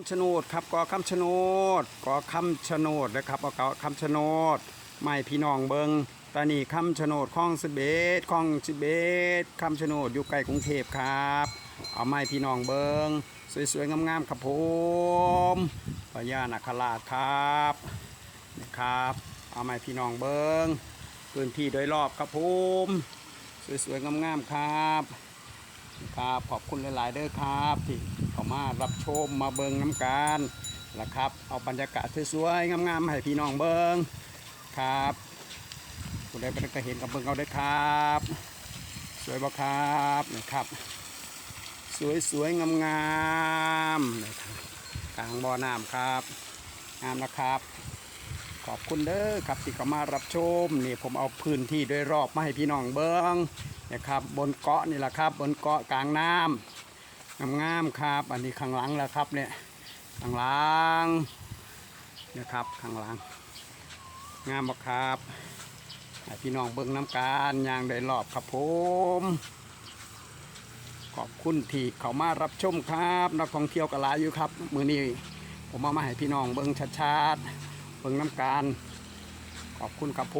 คำชะโนดครับกอคำชะโนดกอคำชะโนดนะครับเอาเกาคำชะโนดไม่พี่น้องเบิงตานี่คำชะโนดคลองสิเอ็ดคลองสิเอ็ดคำชะโนดอยู่ใกล้กรุงเทพครับ เอาไม้พี่น้องเบิงสวยๆงามๆครับผมพญานาคราชครับนะครับ เอาไม้พี่น้องเบิงพื้นที่โดยรอบครับผมสวยๆงามๆครับ ครับขอบคุณหลายๆเด้อครับที่เข้ามารับชมมาเบิงน้ำกันนะครับเอาบรรยากาศสวยๆงามๆให้พี่น้องเบิงครับผู้ใดไปก็เห็นกับเบิงเอาได้ครับ สวยบ่ครับนะครับ สวยๆงามๆนะครับกลางบ่อน้ำครับงามนะครับ ขอบคุณเด้อครับที่เข้ามารับชมนี่ผมเอาพื้นที่โดยรอบมาให้พี่น้องเบิงนะครับบนเกาะนี่แหละครับ บนเกาะกลางน้ำงามๆครับ อันนี้ข้างหลังแล้วครับเนี่ยข้างหลังนะครับข้างหลัง งามบ่ครับให้พี่น้องเบิ่งน้ำการยางได้รอบครับผมขอบคุณที่เขามารับชมครับ นักท่องเที่ยวกหลาอยู่ครับ มือนี้ผมเอามาให้พี่น้องเบิ่งชัดๆ เบิ่งน้ำการ ขอบคุณครับผ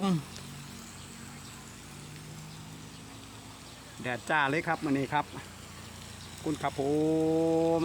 มแดดจ้าเลยครับวันนี้ครับ คุณครับผม